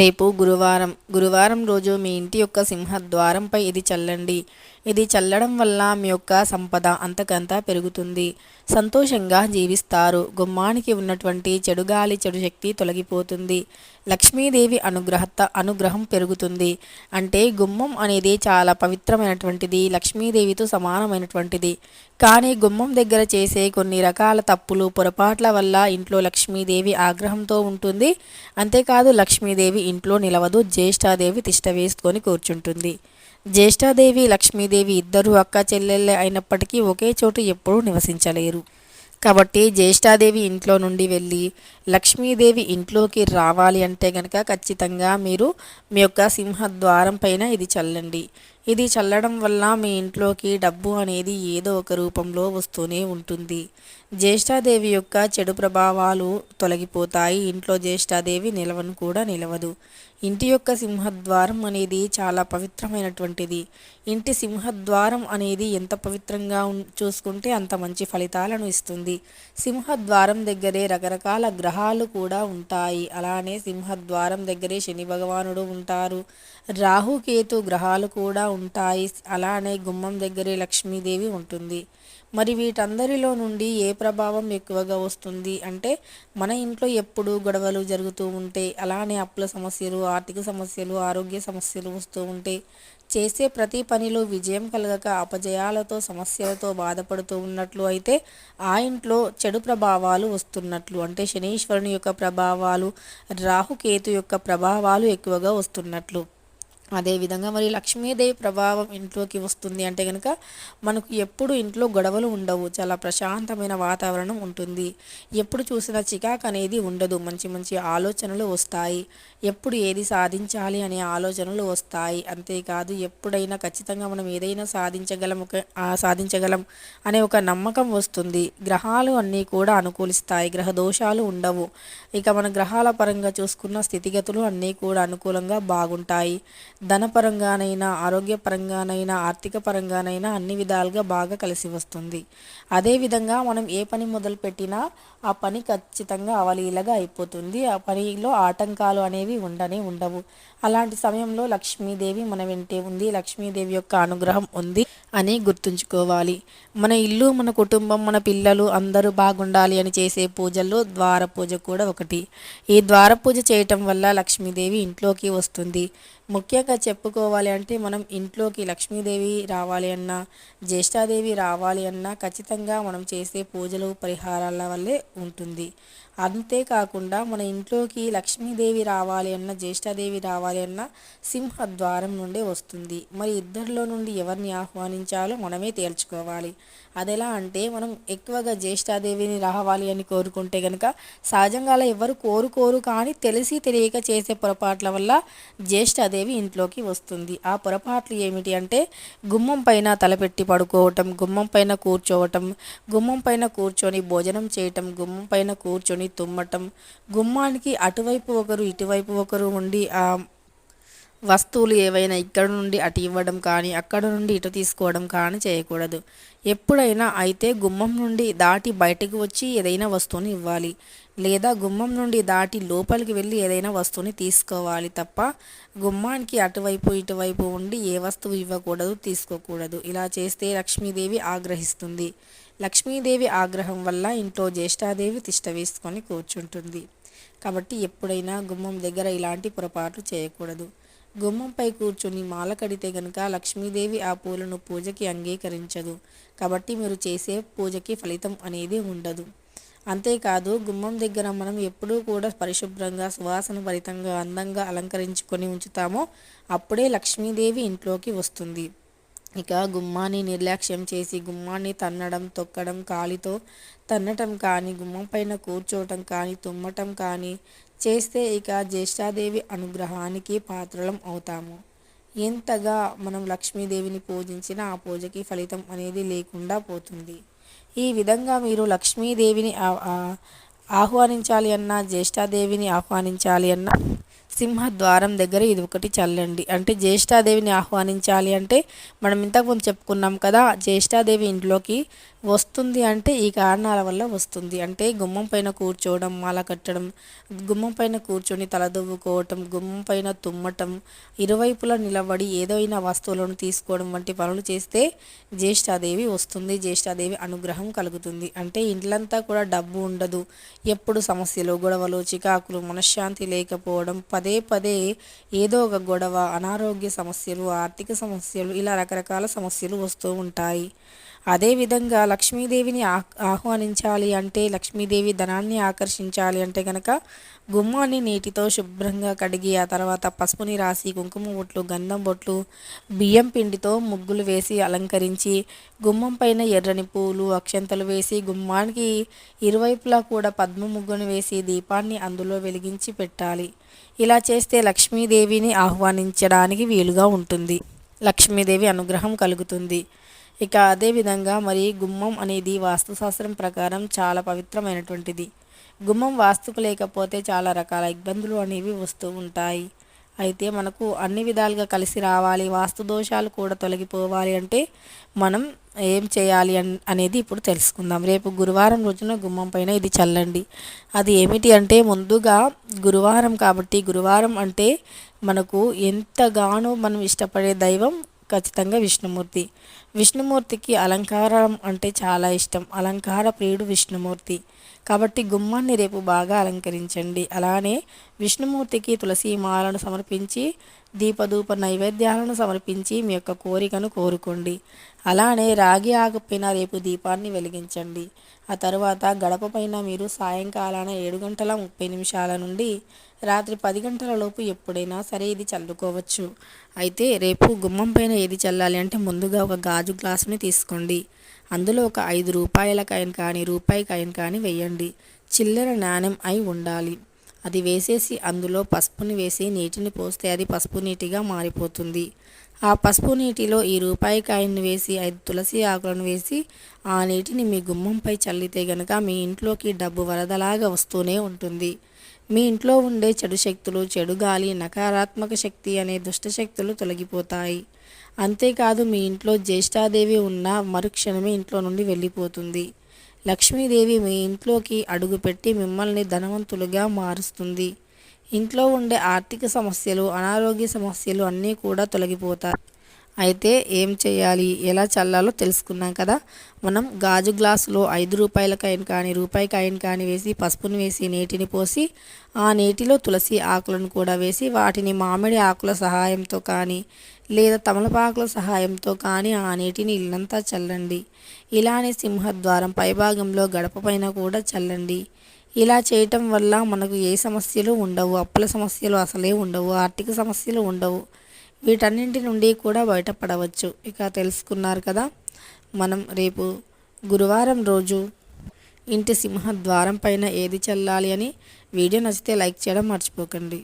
రేపు గురువారం గురువారం రోజు మీ ఇంటి యొక్క సింహద్వారంపై ఇది చల్లండి. ఇది చల్లడం వల్ల మీ యొక్క సంపద అంతకంతా పెరుగుతుంది. సంతోషంగా జీవిస్తారు. గుమ్మానికి ఉన్నటువంటి చెడు గాలి చెడు శక్తి తొలగిపోతుంది. లక్ష్మీదేవి అనుగ్రహత అనుగ్రహం పెరుగుతుంది. అంటే గుమ్మం అనేది చాలా పవిత్రమైనటువంటిది లక్ష్మీదేవితో సమానమైనటువంటిది. కానీ గుమ్మం దగ్గర చేసే కొన్ని రకాల తప్పులు పొరపాట్ల వల్ల ఇంట్లో లక్ష్మీదేవి ఆగ్రహంతో ఉంటుంది. అంతేకాదు లక్ష్మీదేవి ఇంట్లో నిలవదు జ్యేష్ఠాదేవి తిష్ట వేసుకొని కూర్చుంటుంది. జ్యేష్ఠాదేవి లక్ష్మీదేవి ఇద్దరు అక్క చెల్లెళ్ళే అయినప్పటికీ ఒకే చోటు ఎప్పుడూ నివసించలేరు. కాబట్టి జ్యేష్ఠాదేవి ఇంట్లో నుండి వెళ్ళి లక్ష్మీదేవి ఇంట్లోకి రావాలి అంటే కనుక ఖచ్చితంగా మీరు మీ యొక్క సింహద్వారం పైన ఇది చల్లండి. ఇది చల్లడం వల్ల మీ ఇంట్లోకి డబ్బు అనేది ఏదో ఒక రూపంలో వస్తూనే ఉంటుంది. జ్యేష్ఠాదేవి యొక్క చెడు ప్రభావాలు తొలగిపోతాయి. ఇంట్లో జ్యేష్ఠాదేవి నిలవను కూడా నిలవదు. ఇంటి యొక్క సింహద్వారం అనేది చాలా పవిత్రమైనటువంటిది. ఇంటి సింహద్వారం అనేది ఎంత పవిత్రంగా చూసుకుంటే అంత మంచి ఫలితాలను ఇస్తుంది. సింహద్వారం దగ్గరే రకరకాల గ్రహాలు కూడా ఉంటాయి. అలానే సింహద్వారం దగ్గరే శని భగవానుడు ఉంటారు. రాహుకేతు గ్రహాలు కూడా ఉంటాయి. అలానే గుమ్మం దగ్గరే లక్ష్మీదేవి ఉంటుంది. మరి వీటందరిలో నుండి ఏ ప్రభావం ఎక్కువగా వస్తుంది? అంటే మన ఇంట్లో ఎప్పుడు గొడవలు జరుగుతూ ఉంటే అలానే అప్పుల సమస్యలు ఆర్థిక సమస్యలు ఆరోగ్య సమస్యలు వస్తూ ఉంటే చేసే ప్రతి పనిలో విజయం కలగక అపజయాలతో సమస్యలతో బాధపడుతూ ఉన్నట్లు అయితే ఆ ఇంట్లో చెడు ప్రభావాలు వస్తున్నట్లు. అంటే శనీశ్వరుని యొక్క ప్రభావాలు రాహుకేతు యొక్క ప్రభావాలు ఎక్కువగా వస్తున్నట్లు. అదేవిధంగా మరి లక్ష్మీదేవి ప్రభావం ఇంట్లోకి వస్తుంది అంటే కనుక మనకు ఎప్పుడు ఇంట్లో గొడవలు ఉండవు. చాలా ప్రశాంతమైన వాతావరణం ఉంటుంది. ఎప్పుడు చూసినా చికాక్ అనేది ఉండదు. మంచి మంచి ఆలోచనలు వస్తాయి. ఎప్పుడు ఏది సాధించాలి అనే ఆలోచనలు వస్తాయి. అంతేకాదు ఎప్పుడైనా ఖచ్చితంగా మనం ఏదైనా సాధించగలం ఒక సాధించగలం అనే ఒక నమ్మకం వస్తుంది. గ్రహాలు అన్నీ కూడా అనుకూలిస్తాయి. గ్రహ దోషాలు ఉండవు. ఇక మన గ్రహాల పరంగా చూసుకున్న స్థితిగతులు అన్నీ కూడా అనుకూలంగా బాగుంటాయి. ధనపరంగానైనా ఆరోగ్యపరంగానైనా ఆర్థిక పరంగానైనా అన్ని విధాలుగా బాగా కలిసి వస్తుంది. అదేవిధంగా మనం ఏ పని మొదలుపెట్టినా ఆ పని ఖచ్చితంగా అవలీలగా అయిపోతుంది. ఆ పనిలో ఆటంకాలు అనేవి ఉండనే ఉండవు. అలాంటి సమయంలో లక్ష్మీదేవి మన వెంటే ఉంది. లక్ష్మీదేవి యొక్క అనుగ్రహం ఉంది అని గుర్తుంచుకోవాలి. మన ఇల్లు మన కుటుంబం మన పిల్లలు అందరూ బాగుండాలి అని చేసే పూజల్లో ద్వార పూజ కూడా ఒకటి. ఈ ద్వార పూజ చేయటం వల్ల లక్ష్మీదేవి ఇంట్లోకి వస్తుంది. ముఖ్యంగా చెప్పుకోవాలి అంటే మనం ఇంట్లోకి లక్ష్మీదేవి రావాలి అన్నా జ్యేష్ఠాదేవి రావాలి అన్నా ఖచ్చితంగా మనం చేసే పూజలు పరిహారాల వల్లే ఉంటుంది. అంతేకాకుండా మన ఇంట్లోకి లక్ష్మీదేవి రావాలి అన్న జ్యేష్ఠాదేవి రావాలి అన్న సింహద్వారం నుండే వస్తుంది. మరి ఇద్దరిలో నుండి ఎవరిని ఆహ్వానించాలో మనమే తేల్చుకోవాలి. అదెలా అంటే మనం ఎక్కువగా జ్యేష్ఠాదేవిని రావాలి అని కోరుకుంటే కనుక సహజంగా అలా ఎవరు కోరుకోరు కానీ తెలిసి తెలియక చేసే పొరపాట్ల వల్ల జ్యేష్ఠాదేవి ఇంట్లోకి వస్తుంది. ఆ పొరపాట్లు ఏమిటి అంటే గుమ్మం పైన తలపెట్టి పడుకోవటం గుమ్మం పైన కూర్చోవటం గుమ్మం పైన కూర్చొని భోజనం చేయటం గుమ్మం పైన కూర్చొని తుమ్మటం. గుమ్మానికి అటువైపు ఒకరు ఇటువైపు ఒకరు ఉండి ఆ వస్తువులు ఏవైనా ఇక్కడ నుండి అటు ఇవ్వడం కానీ అక్కడ నుండి ఇటు తీసుకోవడం కానీ చేయకూడదు. ఎప్పుడైనా అయితే గుమ్మం నుండి దాటి బయటకు వచ్చి ఏదైనా వస్తువుని ఇవ్వాలి. లేదా గుమ్మం నుండి దాటి లోపలికి వెళ్ళి ఏదైనా వస్తువుని తీసుకోవాలి తప్ప గుమ్మానికి అటువైపు ఇటువైపు ఉండి ఏ వస్తువు ఇవ్వకూడదు తీసుకోకూడదు. ఇలా చేస్తే లక్ష్మీదేవి ఆగ్రహిస్తుంది. లక్ష్మీదేవి ఆగ్రహం వల్ల ఇంట్లో జ్యేష్ఠాదేవి తిష్ట వేసుకొని కూర్చుంటుంది. కాబట్టి ఎప్పుడైనా గుమ్మం దగ్గర ఇలాంటి పొరపాట్లు చేయకూడదు. గుమ్మంపై కూర్చుని మాల కడితే గనుక లక్ష్మీదేవి ఆ పూలను పూజకి అంగీకరించదు. కాబట్టి మీరు చేసే పూజకి ఫలితం అనేది ఉండదు. అంతేకాదు గుమ్మం దగ్గర మనం ఎప్పుడూ కూడా పరిశుభ్రంగా సువాసన భరితంగా అందంగా అలంకరించుకొని ఉంచుతామో అప్పుడే లక్ష్మీదేవి ఇంట్లోకి వస్తుంది. ఇక గుమ్మాన్ని నిర్లక్ష్యం చేసి గుమ్మాన్ని తన్నడం తొక్కడం కాలితో తన్నటం కానీ గుమ్మం పైన కూర్చోవటం కానీ తుమ్మటం కానీ చేస్తే ఇక జ్యేష్ఠాదేవి అనుగ్రహానికి పాత్రలం అవుతాము. ఎంతగా మనం లక్ష్మీదేవిని పూజించినా ఆ పూజకి ఫలితం అనేది లేకుండా పోతుంది. ఈ విధంగా మీరు లక్ష్మీదేవిని ఆహ్వానించాలి అన్నా జ్యేష్ఠాదేవిని ఆహ్వానించాలి అన్నా సింహద్వారం దగ్గర ఇది ఒకటి చల్లండి. అంటే జ్యేష్ఠాదేవిని ఆహ్వానించాలి అంటే మనం ఇంతకుముందు చెప్పుకున్నాం కదా జ్యేష్ఠాదేవి ఇంట్లోకి వస్తుంది అంటే ఈ కారణాల వల్ల వస్తుంది. అంటే గుమ్మం పైన కూర్చోవడం మాల కట్టడం గుమ్మం పైన కూర్చొని తలదువ్వుకోవటం గుమ్మం పైన తుమ్మటం ఇరువైపులా నిలబడి ఏదైనా వస్తువులను తీసుకోవడం వంటి పనులు చేస్తే జ్యేష్ఠాదేవి వస్తుంది జ్యేష్ఠాదేవి అనుగ్రహం కలుగుతుంది. అంటే ఇంట్లంతా కూడా డబ్బు ఉండదు. ఎప్పుడు సమస్యలు గొడవలు చికాకులు మనశ్శాంతి లేకపోవడం పది పదే పదే ఏదో ఒక గొడవ అనారోగ్య సమస్యలు ఆర్థిక సమస్యలు ఇలా రకరకాల సమస్యలు వస్తూ ఉంటాయి. అదేవిధంగా లక్ష్మీదేవిని ఆహ్వానించాలి అంటే లక్ష్మీదేవి ధనాన్ని ఆకర్షించాలి అంటే కనుక గుమ్మాన్ని నీటితో శుభ్రంగా కడిగి ఆ తర్వాత పసుపుని రాసి కుంకుమ బొట్లు గంధం బొట్లు బియ్యం పిండితో ముగ్గులు వేసి అలంకరించి గుమ్మం పైన ఎర్రని పూలు అక్షంతలు వేసి గుమ్మానికి ఇరువైపులా కూడా పద్మ ముగ్గును వేసి దీపాన్ని అందులో వెలిగించి పెట్టాలి. ఇలా చేస్తే లక్ష్మీదేవిని ఆహ్వానించడానికి వీలుగా ఉంటుంది. లక్ష్మీదేవి అనుగ్రహం కలుగుతుంది. ఇక అదేవిధంగా మరి గుమ్మం అనేది వాస్తుశాస్త్రం ప్రకారం చాలా పవిత్రమైనటువంటిది. గుమ్మం వాస్తుకు లేకపోతే చాలా రకాల ఇబ్బందులు అనేవి వస్తూ ఉంటాయి. అయితే మనకు అన్ని విధాలుగా కలిసి రావాలి వాస్తు దోషాలు కూడా తొలగిపోవాలి అంటే మనం ఏం చేయాలి అనేది ఇప్పుడు తెలుసుకుందాం. రేపు గురువారం రోజున గుమ్మం పైన ఇది చల్లండి. అది ఏమిటి అంటే ముందుగా గురువారం కాబట్టి గురువారం అంటే మనకు ఎంతగానో మనం ఇష్టపడే దైవం ఖచ్చితంగా విష్ణుమూర్తి. విష్ణుమూర్తికి అలంకారం అంటే చాలా ఇష్టం. అలంకార ప్రియుడు విష్ణుమూర్తి. కాబట్టి గుమ్మాన్ని రేపు బాగా అలంకరించండి. అలానే విష్ణుమూర్తికి తులసి మాలను సమర్పించి దీపధూప నైవేద్యాలను సమర్పించి మీ యొక్క కోరికను కోరుకోండి. అలానే రాగి ఆకుపైన రేపు దీపాన్ని వెలిగించండి. ఆ తర్వాత గడప పైన మీరు సాయంకాలాన ఏడు గంటల ముప్పై నిమిషాల నుండి రాత్రి పది గంటల లోపు ఎప్పుడైనా సరే ఇది చల్లుకోవచ్చు. అయితే రేపు గుమ్మం పైన ఏది చల్లాలి అంటే ముందుగా ఒక గాజు గ్లాసుని తీసుకోండి. అందులో ఒక ఐదు రూపాయల కాయిన్ కానీ రూపాయి కాయిన్ కానీ వేయండి చిల్లర నాణ్యం అయి ఉండాలి. అది వేసేసి అందులో పసుపుని వేసి నీటిని పోస్తే అది పసుపు నీటిగా మారిపోతుంది. ఆ పసుపు నీటిలో ఈ రూపాయి కాయన్ని వేసి ఐదు తులసి ఆకులను వేసి ఆ నీటిని మీ గుమ్మంపై చల్లితే గనక మీ ఇంట్లోకి డబ్బు వరదలాగా వస్తూనే ఉంటుంది. మీ ఇంట్లో ఉండే చెడు శక్తులు చెడు గాలి నకారాత్మక శక్తి అనే దుష్టశక్తులు తొలగిపోతాయి. అంతేకాదు మీ ఇంట్లో జ్యేష్ఠాదేవి ఉన్న మరుక్షణమే ఇంట్లో నుండి వెళ్ళిపోతుంది. లక్ష్మీదేవి మీ ఇంట్లోకి అడుగుపెట్టి మిమ్మల్ని ధనవంతులుగా మారుస్తుంది. ఇంట్లో ఉండే ఆర్థిక సమస్యలు అనారోగ్య సమస్యలు అన్నీ కూడా తొలగిపోతాయి. అయితే ఏం చేయాలి? ఎలా చల్లాలో తెలుసుకున్నాం కదా. మనం గాజు గ్లాసులో ఐదు రూపాయల కాయన్ కానీ రూపాయి కాయన్ కానీ వేసి పసుపుని వేసి నీటిని పోసి ఆ నీటిలో తులసి ఆకులను కూడా వేసి వాటిని మామిడి ఆకుల సహాయంతో కానీ లేదా తమలపాకుల సహాయంతో కానీ ఆ నీటిని ఇల్లంతా చల్లండి. ఇలానే సింహద్వారం పైభాగంలో గడప పైన కూడా చల్లండి. ఇలా చేయటం వల్ల మనకు ఏ సమస్యలు ఉండవు. అప్పుల సమస్యలు అసలే ఉండవు. ఆర్థిక సమస్యలు ఉండవు. వీటన్నింటి నుండి కూడా బయటపడవచ్చు. ఇక తెలుసుకున్నారు కదా మనం రేపు గురువారం రోజు ఇంటి సింహద్వారం పైన ఏది చల్లాలి అని వీడియో నచ్చితే లైక్ చేయడం మర్చిపోకండి.